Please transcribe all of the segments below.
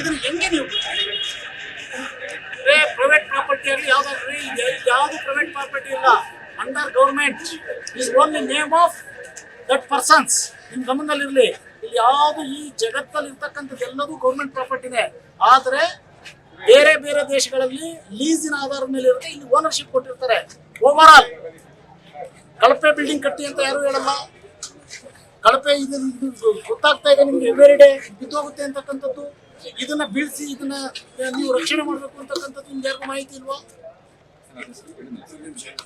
ಇದನ್ನ ಹೆಂಗೆ ನೀವು ಪ್ರೈವೇಟ್ ಪ್ರಾಪರ್ಟಿಯಲ್ಲಿ ಯಾವ್ದಾದ್ರಿ ಯಾವುದು ಪ್ರೈವೇಟ್ ಪ್ರಾಪರ್ಟಿ ಇಲ್ಲ. Under government is only name of that persons ನಿಮ್ ಗಮನದಲ್ಲಿರ್ಲಿ. ಇಲ್ಲಿ ಯಾವುದು ಈ ಜಗತ್ತಲ್ಲಿ ಇರ್ತಕ್ಕಂಥದ್ದು ಎಲ್ಲದೂ ಗೌರ್ಮೆಂಟ್ ಪ್ರಾಪರ್ಟಿನೇ ಆದರೆ ಬೇರೆ ಬೇರೆ ದೇಶಗಳಲ್ಲಿ ಲೀಸಿನ ಆಧಾರದ ಮೇಲೆ ಇರುತ್ತೆ. ಇಲ್ಲಿ ಓನರ್ಶಿಪ್ ಕೊಟ್ಟಿರ್ತಾರೆ. ಓವರ್ ಆಲ್ ಕಳಪೆ ಬಿಲ್ಡಿಂಗ್ ಕಟ್ಟಿ ಅಂತ ಯಾರು ಹೇಳಲ್ಲ. ಕಳಪೆ ಇದು ಗೊತ್ತಾಗ್ತಾ ಇದೆ ನಿಮ್ಗೆ. ಎವ್ರಿ ಡೇ ಬಿದ್ದೋಗುತ್ತೆ ಅಂತಕ್ಕಂಥದ್ದು. ಇದನ್ನ ಬೀಳ್ಸಿ ಇದನ್ನ ನೀವು ರಕ್ಷಣೆ ಮಾಡಬೇಕು ಅಂತಕ್ಕಂಥದ್ದು ನಿಮ್ಗೆ ಯಾರಿಗೂ ಮಾಹಿತಿ ಇಲ್ವಾ?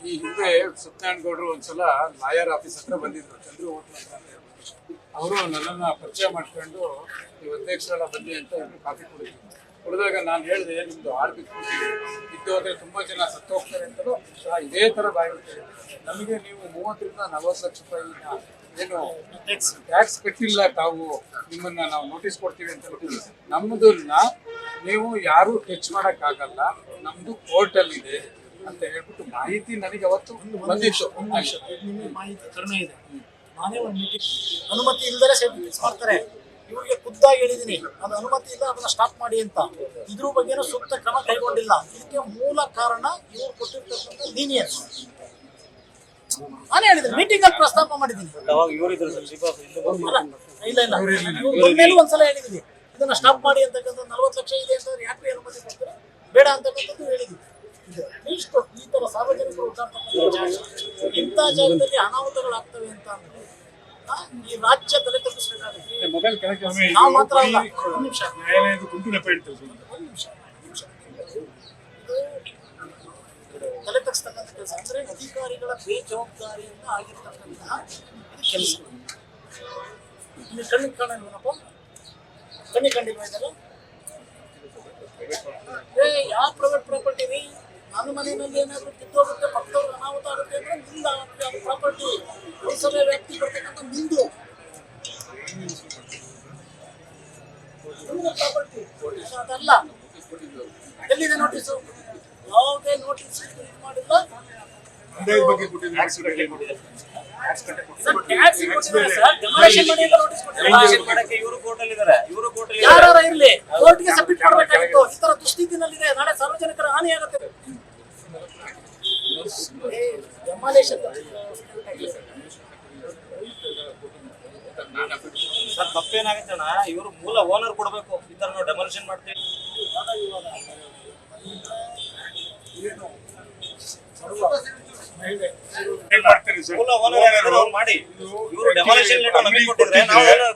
ಈ ಹಿಂದೆ ಸತ್ಯನಾರಾಯಣ ಗೌಡರು ಒಂದ್ಸಲ ಲಾಯರ್ ಆಫೀಸ್ ಹತ್ರ ಬಂದಿದ್ರು, ಚಂದ್ರು ಅವರು ನನ್ನನ್ನ ಪರಿಚಯ ಮಾಡ್ಕೊಂಡು, ನೀವು ಅಧ್ಯಕ್ಷರೆಲ್ಲ ಬನ್ನಿ ಅಂತ ಕಾಫಿ ಕುಡಿದ್ರು. ಕುಡಿದಾಗ ನಾನು ಹೇಳಿದೆ ನಿಮ್ದು ಆರ್ ಬಿ ಇದ್ದು ಹೋದ್ರೆ ತುಂಬಾ ಜನ ಸತ್ತು ಹೋಗ್ತಾರೆ ಅಂತಲೂ ಸಹ ಇದೇ ತರ ಬಾಯಿರುತ್ತೆ ನಮಗೆ ನೀವು ಮೂವತ್ತರಿಂದ ನಲವತ್ತು ಲಕ್ಷ ರೂಪಾಯಿನ ಏನು ಟ್ಯಾಕ್ಸ್ ಕಟ್ಟಿಲ್ಲ ತಾವು. ನಿಮ್ಮನ್ನ ನಾವು ನೋಟಿಸ್ ಕೊಡ್ತೀವಿ ಅಂತ ಹೇಳ್ತೀವಿ. ನಮ್ಮದನ್ನ ನೀವು ಯಾರು ಟಚ್ ಮಾಡಕ್ ಆಗಲ್ಲ ನಮ್ದು ಕೋರ್ಟ್ ಅಲ್ಲಿ ಇದೆ ಅಂತ ಹೇಳ್ಬಿಟ್ಟು ಮಾಹಿತಿ ನನಗೆ ಅವತ್ತು ಬಂದಿತ್ತು. ಮಾಹಿತಿ ಕಡಿಮೆ ಇದೆ. ನಾನೇ ಒಂದು ಮೀಟಿಂಗ್ ಅನುಮತಿ ಇಲ್ಲದೆ ಮಾಡ್ತಾರೆ. ಇವ್ರಿಗೆ ಖುದ್ದಾಗಿ ಹೇಳಿದೀನಿ ಅದು ಅನುಮತಿ ಇಲ್ಲ ಅದನ್ನ ಸ್ಟಾಪ್ ಮಾಡಿ ಅಂತ. ಇದ್ರ ಬಗ್ಗೆನೂ ಸೂಕ್ತ ಕ್ರಮ ಕೈಗೊಂಡಿಲ್ಲ. ಇದಕ್ಕೆ ಮೂಲ ಕಾರಣ ಇವರು ಕೊಟ್ಟಿರ್ತಕ್ಕಂಥ ಲೀನಿಯನ್ಸ್ ನಾನು ಹೇಳಿದ್ದೀನಿ ಮೀಟಿಂಗ್ ಅಲ್ಲಿ ಪ್ರಸ್ತಾಪ ಮಾಡಿದ್ದೀನಿ ಇಲ್ಲಿ ಇಲ್ಲ ಇವ್ರು ಮೇಲೂ ಒಂದ್ಸಲ ಹೇಳಿದೀನಿ. ಇದನ್ನ ಸ್ಟಾಪ್ ಮಾಡಿ ಅಂತಕ್ಕಂಥ ನಲ್ವತ್ತು ಲಕ್ಷ ಇದೆ ಅಂತ ಯಾಕೆ ಅನುಮತಿ ಕೊಡ್ತಾರೆ? ಬೇಡ ಅಂತಕ್ಕಂಥದ್ದು ಹೇಳಿದ್ದೀನಿ ಈ ತರ ಸಾರ್ವಜನಿಕರು ಇಂಥ ಜಾಗದಲ್ಲಿ ಆ, ಈ ರಾಜ್ಯ ತಲೆ ತಪ್ಪಿಸಬೇಕಾಗುತ್ತೆ ನಾವು ಮಾತ್ರ ಅಲ್ಲ. ಒಂದು ನಿಮಿಷ. ನ್ಯಾಯಾಲಯದ ಗುಂಪಿನ ಒಂದು ತಲೆ ತಗ್ಸ್ತಕ್ಕಂಥ ಕೆಲಸ ಅಂದ್ರೆ ಅಧಿಕಾರಿಗಳ ಬೇಜವಾಬ್ದಾರಿಯಿಂದ ಆಗಿರ್ತಕ್ಕಂತಹ ಕೆಲಸ. ನೀವು ಕಣ್ಣಿಗೆ ಕಾಣಲ್ವನಪ್ಪ ಕಣ್ಣಿಗೆ ಕಂಡಿಲ್ವಾ ಇದೆಲ್ಲ? ಯಾವ ಪ್ರೈವೇಟ್ ಪ್ರಾಪರ್ಟಿ ರೀ? ನನ್ನ ಮನೆಯಲ್ಲಿ ಏನಾದ್ರು ಕಿತ್ತೋಗುತ್ತೆ ಇದು ಮಾಡಿಲ್ಲ ಬಗ್ಗೆ ಕೊಟ್ಟಿದ್ದಾರೆ ಸರ್ ಟ್ಯಾಕ್ಸ್ ಕೊಟ್ಟಿದ್ದಾರೆ ಸರ್ ಡೆಮಾಲಿಷನ್ ಮಾಡಿ ಎಲ್ಲ ನೋಟಿಸ್ ಕೊಟ್ಟಿಲ್ಲ ಮಾಡಕ್ಕೆ ಇವರು ಕೋರ್ಟ್ ಅಲ್ಲಿ ಇದಾರೆ. ಇವರು ಕೋರ್ಟ್ ಅಲ್ಲಿ ಯಾರು ಇರ್ಲಿ ಕೋರ್ಟ್ಗೆ ಸಬ್ಮಿಟ್ ಮಾಡಬೇಕಾಗಿತ್ತು? ಈ ತರ ದುಸ್ಥಿತಿನಲ್ಲಿದೆ. ನಾಳೆ ಸಾರ್ವಜನಿಕರ ಹಾನಿ ಆಗುತ್ತೆ. ಡೆಮಾಲೇಷನ್ ಸರ್ ತಪ್ಪೇನಾಗುತ್ತೆ ಅಣ್ಣ? ಇವರು ಮೂಲ ಓನರ್ ಕೊಡಬೇಕು. ಈ ತರ ನಾವು ಡೆಮಾಲಿಷನ್ ಮಾಡ್ತೀವಿ. ಏನೋ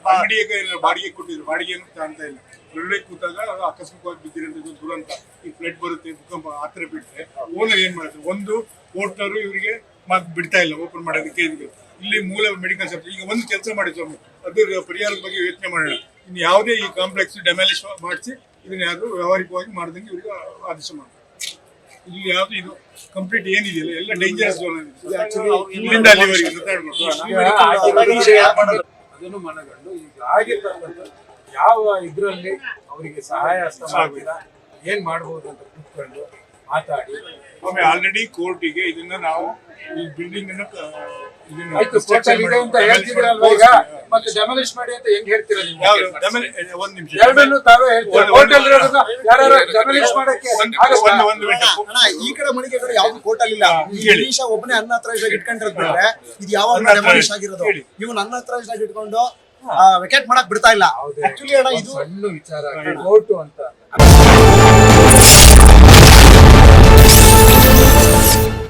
ಬಾ- ಅಂಗಡಿಗೆ ಬಾಡಿಗೆ ಕೊಟ್ಟಿದ್ರು ಬಾಡಿಗೆ ಏನು ಕಾಣ್ತಾ ಇಲ್ಲ ಒಳ್ಳೆ ಕೂತಾಗ ಆಕಸ್ಮಿಕವಾಗಿ ಬಿದ್ದಿರೋದು ದುರಂತ ಈ ಫ್ಲಡ್ ಬರುತ್ತೆ ಭೂಕಂಪ ಆತರ ಬಿಟ್ಟರೆ ಓನರ್ ಏನ್ ಮಾಡ್ತಾರೆ ಒಂದು ಹೋಟ್ಲರು ಇವರಿಗೆ ಮಾತು ಬಿಡ್ತಾ ಇಲ್ಲ. ಓಪನ್ ಮಾಡೋದಕ್ಕೆ ಇಲ್ಲಿ ಮೂಲ ಮೆಡಿಕಲ್ ಶಾಪ್ ಈಗ ಒಂದು ಕೆಲಸ ಮಾಡಿ ಸ್ವಾಮಿ ಅದ್ರ ಪರಿಹಾರದ ಬಗ್ಗೆ ಯೋಚನೆ ಮಾಡೋಣ ಇನ್ನು ಯಾವುದೇ ಈ ಕಾಂಪ್ಲೆಕ್ಸ್ ಡ್ಯಾಮೇಜ್ ಮಾಡಿಸಿ ಇದನ್ನ ಯಾರು ವ್ಯವಹಾರಿಕವಾಗಿ ಮಾಡ್ದಂಗೆ ಇವರಿಗೆ ಆದೇಶ ಮಾಡಿ ಇಲ್ಲಿ ಯಾವ್ದು ಇದು ಕಂಪ್ಲೀಟ್ ಏನಿದೆಯಲ್ಲ? ಎಲ್ಲ ಡೇಂಜರಸ್ ಝೋನ್ ಇಲ್ಲಿಂದ ಅಲ್ಲಿವರೆಗೆ ಸುತ್ತಾಡ್ಬೇಕು ಅದನ್ನು ಮನಗಂಡು ಈಗ ಆಗಿರ್ತಕ್ಕಂಥ ಯಾವ ಇದ್ರಲ್ಲಿ ಅವರಿಗೆ ಸಹಾಯ ಹಸ್ತ ಏನ್ ಮಾಡಬಹುದು ಅಂತ ಕೂತ್ಕೊಂಡು ಮಾತಾಡಿ. ಒಮ್ಮೆ ಆಲ್ರೆಡಿ ಕೋರ್ಟಿಗೆ ಇದನ್ನ ನಾವು ಈ ಬಿಲ್ಡಿಂಗ್ ಅನ್ನ ಆಯ್ತು construction ಕೋರ್ಟಲ್ಲಿ ಇದೆ ಅಂತ ಮಾಡಿ- ಹೇಳ್ತಿದ್ದೀರಲ್ವಾ ಈಗ? ಮತ್ತೆ ಡೆಮಾಲಿಷ್ ಮಾಡಿ ಅಂತ ಹೆಂಗ್ ಹೇಳ್ತೀರಾ ನೀವು? ಒಂದ್ ನಿಮಿಷ. ಎರಡನ್ನೂ ತಾವೇ ಹೇಳ್ತೀರಾ? ಒಂದು- ಕೋರ್ಟ್ ಇರೋದನ್ನ ಯಾರು ಡೆಮಾಲಿಷ್ ಮಾಡಕ್ಕೆ ಈ ಕಡೆ ಮಳಿಗೆಗಳು ಯಾವ್ದು ಕೋರ್ಟ್ ಅಲ್ಲಿ ಇಲ್ಲ. ಈಶ ಒಬ್ಬನೇ ಅನ್ನ ಹತ್ರ ಇಟ್ಕೊಂಡಿರೋದು ಬಿಟ್ರೆ ಇದು ಯಾವ ಅನ್ನ ಡೆಮಾಲಿಷ್ ಆಗಿರೋದು? ನೀವು ಇವ್ ನನ್ನ ಹತ್ರ ಇಟ್ಕೊಂಡು ವೆಕೆಟ್ ಮಾಡಕ್ ಬಿಡ್ತಾ ಇಲ್ಲ. ಆಕ್ಚುಲಿ ಅಣ್ಣ ಇದು ಸಣ್ಣ ವಿಚಾರ. ಕೋರ್ಟ್ ಅಂತ